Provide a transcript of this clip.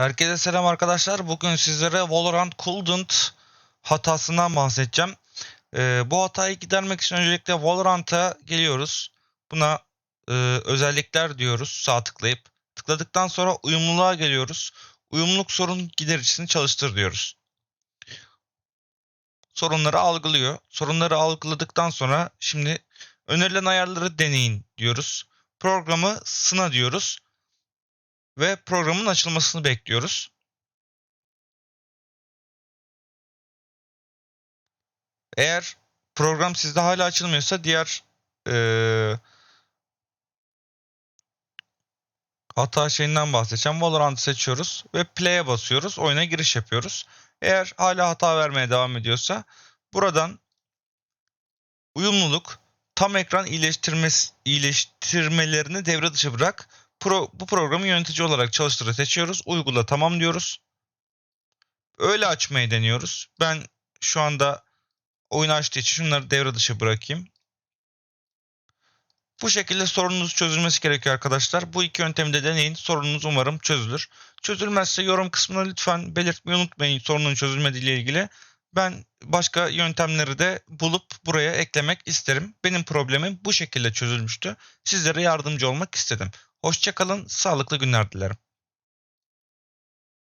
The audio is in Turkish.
Herkese selam arkadaşlar. Bugün sizlere Valorant Couldn't hatasından bahsedeceğim. Ee, bu hatayı gidermek için öncelikle Valorant'a geliyoruz. Buna e, özellikler diyoruz sağ tıklayıp. Tıkladıktan sonra uyumluluğa geliyoruz. Uyumluluk sorun gidericisini çalıştır diyoruz. Sorunları algılıyor. Sorunları algıladıktan sonra şimdi önerilen ayarları deneyin diyoruz. Programı sına diyoruz ve programın açılmasını bekliyoruz. Eğer program sizde hala açılmıyorsa diğer eee, hata şeyinden bahsedeceğim. Valorant'ı seçiyoruz ve play'e basıyoruz. Oyuna giriş yapıyoruz. Eğer hala hata vermeye devam ediyorsa buradan uyumluluk tam ekran iyileştirmesi, iyileştirmelerini devre dışı bırak. Pro, bu programı yönetici olarak çalıştırı seçiyoruz. Uygula tamam diyoruz. Öyle açmayı deniyoruz. Ben şu anda oyun açtığı için şunları devre dışı bırakayım. Bu şekilde sorununuz çözülmesi gerekiyor arkadaşlar. Bu iki yöntemi de deneyin. Sorununuz umarım çözülür. Çözülmezse yorum kısmına lütfen belirtmeyi unutmayın sorunun çözülmediği ile ilgili. Ben başka yöntemleri de bulup buraya eklemek isterim. Benim problemim bu şekilde çözülmüştü. Sizlere yardımcı olmak istedim. Hoşçakalın, sağlıklı günler dilerim.